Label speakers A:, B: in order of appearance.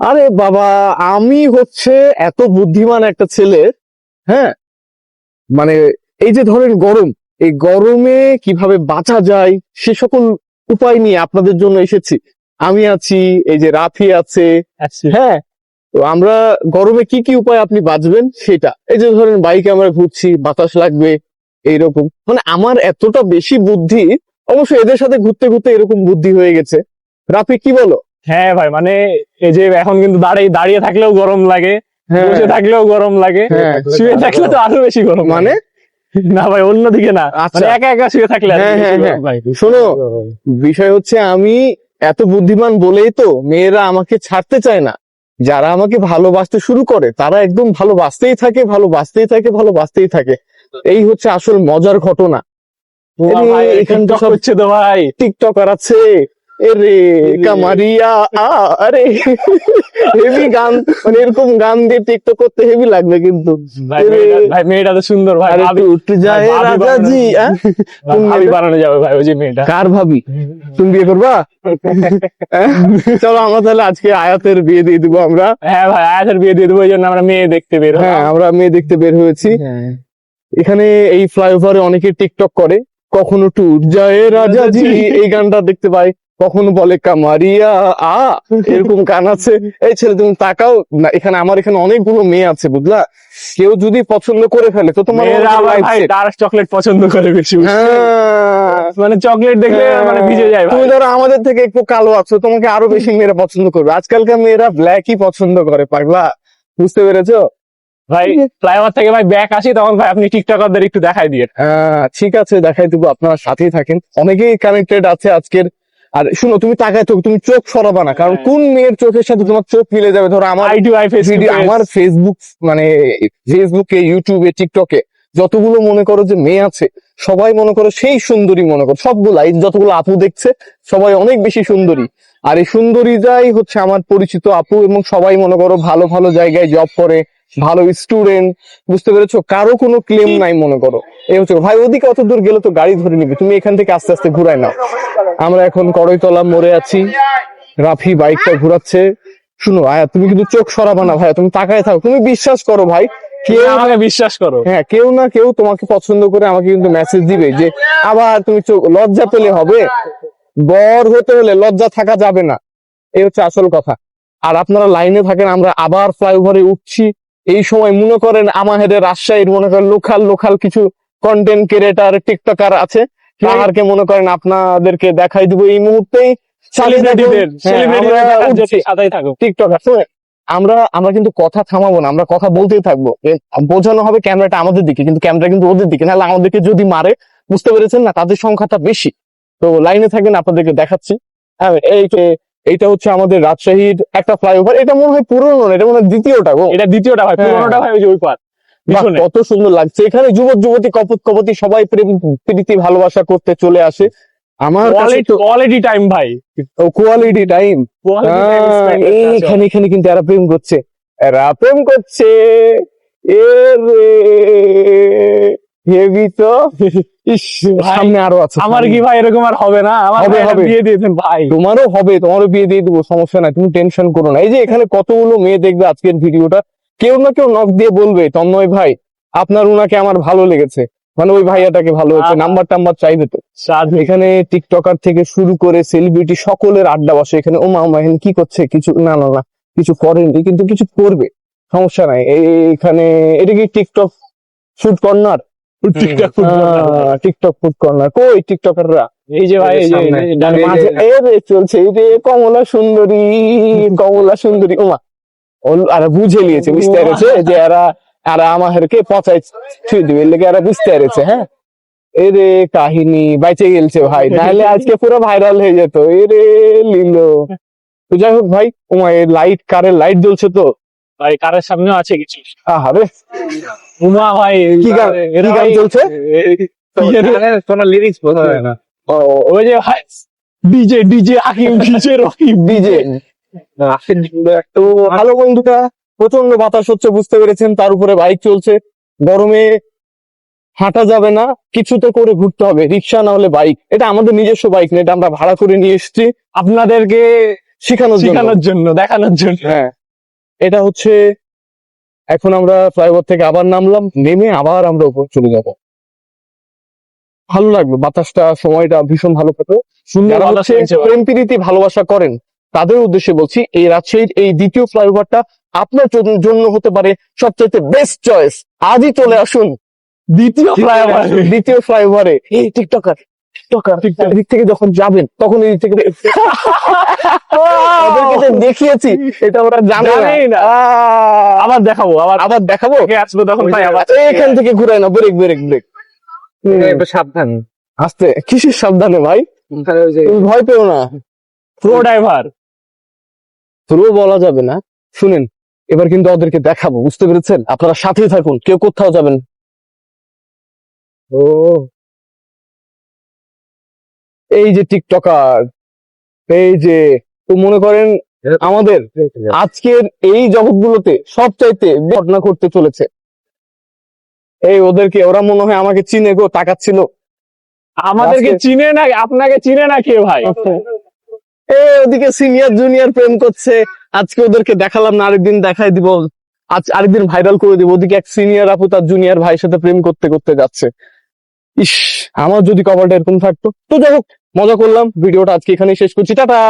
A: আরে বাবা আমি হচ্ছে এত বুদ্ধিমান একটা ছেলে হ্যাঁ? মানে এই যে ধরেন গরম এই গরমে কীভাবে বাঁচা যায় সে সকল উপায় নিয়ে আপনাদের জন্য এসেছি। আমি আছি এই যে রাফি আছে হ্যাঁ? তো আমরা গরমে কি কি উপায় আপনি বাঁচবেন সেটা। এই যে ধরেন বাইকে আমরা ঘুরছি বাতাস লাগবে এইরকম। মানে আমার এতটা বেশি বুদ্ধি অবশ্য এদের সাথে ঘুরতে ঘুরতে এরকম বুদ্ধি হয়ে গেছে। রাফি কি বলো?
B: হ্যাঁ ভাই মানে এই যে এখন কিন্তু দাঁড়িয়ে দাঁড়িয়ে থাকলেও গরম লাগে
A: হ্যাঁ।
B: বসে থাকলেও গরম লাগে
A: হ্যাঁ।
B: শুয়ে থাকলে তো আরও বেশি গরম
A: মানে?
B: না ভাই অন্যদিকে না
A: আচ্ছা।
B: মানে একা একা শুয়ে থাকলে
A: হ্যাঁ। শোনো বিষয় হচ্ছে আমি এত বুদ্ধিমান বলেই তো মেয়েরা আমাকে ছাড়তে চায় না। যারা আমাকে ভালোবাসতে শুরু করে তারা একদম ভালোবাসতেই থাকে ভালোবাসতেই থাকে ভালোবাসতেই থাকে। এই হচ্ছে আসল মজার ঘটনা।
B: বাহ,
A: এই
B: ভাই,
A: এখান
B: TikTok
A: সব-
B: হচ্ছে তো ভাই।
A: টিকটকার আছে। এরে কামারিয়া আরে। হেভি গান মানে এরকম গান দিয়ে টিকটক করতে হেভি লাগবে কিন্তু।
B: ভাই মেয়েটা- তো সুন্দর ভাই ভাবি
A: উঠতে যায় রাজা জি
B: ভাবি বানানো যাবে ভাই ওই যে মেয়েটা।
A: কার ভাবি? তুমি বিয়ে করবা? হ্যাঁ? চলো আমরা তাহলে আজকে আয়াতের বিয়ে দিয়ে দিবো আমরা।
B: হ্যাঁ ভাই আয়াতের বিয়ে দিয়ে দেবো এই জন্য আমরা মেয়ে দেখতে বের
A: হ্যাঁ আমরা মেয়ে দেখতে বের হয়েছি। এখানে এই ফ্লাইওভারে অনেকে টিকটক করে। কখনো টুর যায় রাজাজি এই গানটা দেখতে পাই। কখনো বলে কামারিয়া আ এরকম গান আছে। এই ছেলে তুমি তাকাও। না এখানে আমার এখানে অনেকগুলো মেয়ে আছে বুঝলা? কেউ যদি পছন্দ করে ফেলে তো তোমার
B: ডার্ক চকলেট পছন্দ করে বেশি
A: হ্যাঁ।
B: মানে চকলেট দেখলে মানে ভিজে যায়
A: তুমি ধরো আমাদের থেকে একটু কালো আছো তোমাকে আরও বেশি মেয়েরা পছন্দ করবে। আজকালকার মেয়েরা ব্ল্যাকই পছন্দ করে পাগলা। বুঝতে পেরেছ?
B: ভাই ফ্লাইওভার থেকে ভাই ব্যাক আসি তখন ভাই আপনি টিকটকারদের একটু দেখাই দিয়ে।
A: আহ, ঠিক আছে দেখাই দেবো আপনারা সাথেই থাকেন। অনেকেই কানেক্টেড আছে আজকের। আর শুনো তুমি তাকায় থাকো তুমি চোখ সরাবা না কারণ কোন মেয়ের চোখের সাথে তোমার চোখ মিলে যাবে? ধরো আমার
B: আই টু আই ফেস
A: আমার ফেসবুক মানে ফেসবুকে ইউটিউবে টিকটকে যতগুলো মনে করো যে মেয়ে আছে সবাই মনে করো সেই সুন্দরী মনে করো সবগুলা এই যতগুলো আপু দেখছে সবাই অনেক বেশি সুন্দরী। আর এই সুন্দরী যাই হচ্ছে আমার পরিচিত আপু এবং সবাই মনে করো ভালো ভালো জায়গায় জব করে ভালো স্টুডেন্ট বুঝতে পেরেছ? কারও কোনো ক্লেম নাই মনে করো। এই হচ্ছে ভাই ওদিকে অত দূর গেলে তো গাড়ি ধরে নিবে। তুমি এখান থেকে আস্তে আস্তে ঘুরাই নাও। আমরা এখন কড়ইতলা মোড়ে আছি। রাফি বাইকটা ঘুরাচ্ছে। শুনো আয়া তুমি কিন্তু চোখ সরাবা না ভাই তুমি তাকায় থাকো। তুমি বিশ্বাস করো ভাই। কেউ
B: আমাকে বিশ্বাস করো।
A: হ্যাঁ কেউ না কেউ তোমাকে পছন্দ করে আমাকে কিন্তু মেসেজ দিবে যে আবার তুমি চোখ লজ্জা পেলে হবে? বর হতে হলে লজ্জা থাকা যাবে না। এই হচ্ছে আসল কথা। আর আপনারা লাইনে থাকেন আমরা আবার ফ্লাইওভারে উঠছি। এই সময় মনে করেন আমাদের রাজশাহীর মনে করেন লোকাল লোকাল কিছু কন্টেন্ট ক্রিয়েটার টিকটকার আছে তাহারকে মনে করেন আপনাদেরকে দেখাই দিব। এই মুহূর্তেই হ্যাঁ, আছে আমরা আমরা কিন্তু কথা থামাবো না আমরা কথা বলতেই থাকব। বোঝানো হবে ক্যামেরাটা আমাদের দিকে কিন্তু ক্যামেরা কিন্তু ওদের দিকে। নাহলে আমাদেরকে যদি মারে বুঝতে পেরেছেন না তাদের সংখ্যাটা বেশি। তো লাইনে থাকেন আপনাদেরকে দেখাচ্ছি। হ্যাঁ এই এইটা হচ্ছে আমাদের রাজশাহীর একটা ফ্লাইওভার এটা মনে হয় পুরনো এটা মনে হয় দ্বিতীয়টা গো।
B: এটা দ্বিতীয়টা ভাই
A: হ্যাঁ।
B: পুরোনোটা ভাই ওই পার
A: কত সুন্দর লাগছে। এখানে যুবক যুবতী কপত কপতি সবাই প্রেম প্রীতি ভালোবাসা করতে চলে আসে। আমার
B: কোয়ালিটি টাইম ভাই।
A: ও কোয়ালিটি টাইম। এইখানে এখানে কিন্তু এরা প্রেম করছে। এরা প্রেম করছে। এ হেভি তো। সামনে আরও আছে
B: আমার কি ভাই এরকম আর হবে না? আমার
A: হবে, হবে।
B: বিয়ে দিয়েছেন ভাই।
A: তোমারও হবে তোমারও বিয়ে দিয়ে দিবো সমস্যা নাই তুমি টেনশন করো না। এই যে এখানে কতগুলো মেয়ে দেখবে আজকের ভিডিওটা কেউ না কেউ নক দিয়ে বলবে তন্ময় ভাই আপনার উনাকে আমার ভালো লেগেছে। মানে ওই ভাইয়াটাকে ভালো হচ্ছে নাম্বার টাম্বার চাইবে তো। এখানে টিকটকার থেকে শুরু করে সেলিব্রিটি সকলের আড্ডা বসে। এখানে ওমা ওমা এখানে কি করছে? কিছু না না না কিছু করেনি কিন্তু কিছু করবে। সমস্যা নাই। এখানে এটা কি TikTok shoot corner
B: TikTok
A: TikTok food corner কই টিকটকাররা
B: এই যে ভাই এই যে এই যে ডানে
A: আর
B: মাঝে-
A: মাঝে এ রে চলছে এই রে কমলা সুন্দরী কমলা সুন্দরী। ওমা ওল- আর বুঝে নিয়েছে বুঝতে পেরেছে যে এরা আর আমাদেরকে পচাই ছুঁয়ে দিবে এর লেগে এরা বুঝতে পেরেছে হ্যাঁ? এ রে কাহিনী বাইচে গেলছে ভাই। নাহলে আজকে পুরো ভাইরাল হয়ে যেত। এরে লিলো। তো যাই হোক ভাই ওমা এই লাইট কারের লাইট জ্বলছে তো।
B: ভাই কারের সামনেও আছে কিছু।
A: আহারে
B: উমা ভাই
A: কি গান কি গান চলছে?
B: কোন লিরিক্স বোঝা যায় না।
A: ও
B: ওই যে ভাই DJ DJ Hakim DJ Rakib
A: DJ তো ভালো বন্ধুটা প্রচণ্ড বাতাস হচ্ছে বুঝতে পেরেছেন তার উপরে বাইক চলছে। গরমে হাঁটা যাবে না কিছু তো করে ঘুরতে হবে রিক্সা না হলে বাইক এটা আমাদের নিজস্ব বাইক না এটা আমরা ভাড়া করে নিয়ে এসেছি।
B: আপনাদেরকে
A: শিখানোর
B: শেখানোর জন্য দেখানোর জন্য।
A: হ্যাঁ। এটা হচ্ছে এখন আমরা ফ্লাইওভার থেকে আবার নামলাম নেমে আবার আমরা উপর চলে যাব। ভালো লাগবে বাতাসটা সময়টা ভীষণ ভালো পেতো
B: সুন্দর।
A: প্রেম প্রীতি ভালোবাসা করেন। তাদের উদ্দেশ্যে বলছি এই রাজশাহীর এই দ্বিতীয় ফ্লাইওভারটা আপনার জন- জন্য হতে পারে সবচাইতে বেস্ট চয়েস আজই চলে আসুন।
B: দ্বিতীয় ফ্লাইওভার।
A: দ্বিতীয় ফ্লাইওভারে। এই টিকটকার টিকটকার। দিক থেকে যখন যাবেন তখন এই দিক থেকে দেখিয়েছি এটা ওরা জানে না।
B: আবার দেখাবো আবার
A: আবার দেখাবো?
B: আসব তখন ভাই আবার
A: এখান থেকে ঘুরাই না ব্রেক ব্রেক ব্রেক
C: সাবধান।
A: আস্তে কিসের সাবধানে ভাই? তুমি ভয় পেও না।
B: প্রো ড্রাইভার
A: পুরো বলা যাবে না। শুনেন এবার কিন্তু ওদেরকে দেখাবো বুঝতে পেরেছেন? আপনারা সাথেই থাকুন কেউ কোথাও যাবেন ও। এই যে টিকটকার এই যে তো মনে করেন আমাদের আজকের এই জগৎগুলোতে সবচাইতে ঘটনা করতে চলেছে। এই ওদেরকে ওরা মনে হয় আমাকে চিনে গো তাকাচ্ছিল।
B: আমাদেরকে চিনে না আপনাকে চিনে না কে ভাই?
A: এ ওদিকে সিনিয়র জুনিয়র প্রেম করছে। আজকে ওদেরকে দেখালাম না আরেকদিন দেখাই দিব। আজ আরেকদিন ভাইরাল করে দিব। ওদিকে এক সিনিয়র আপু তার জুনিয়র ভাইয়ের সাথে প্রেম করতে করতে যাচ্ছে। ইস আমার যদি কপালটা এরকম থাকতো। তো যাই হোক মজা করলাম। ভিডিওটা আজকে এখানেই শেষ করছি। টাটা!